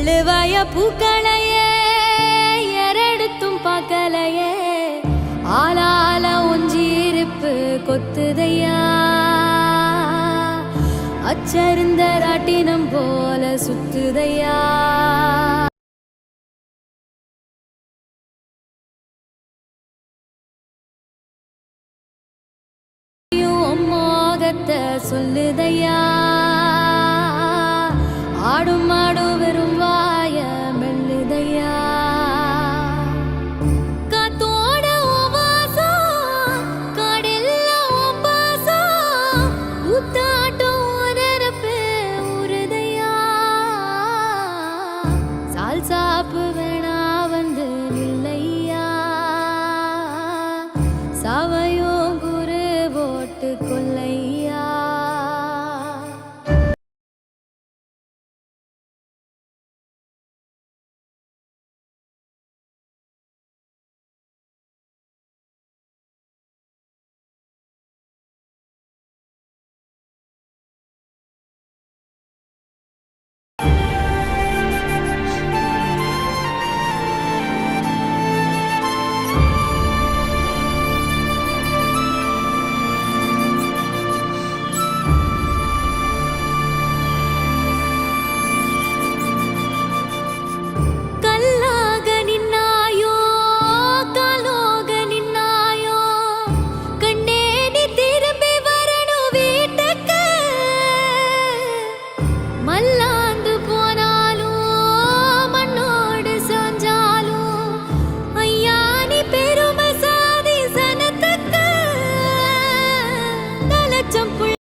அள்ளுவாய பூக்களையே எரெடுத்தும் பார்க்கலையே ஆளால ஒஞ்சிருப்பு கொத்துதையா. அச்சருந்த ராட்டினம் போல சுத்துதையா. சொல்லுதையா. up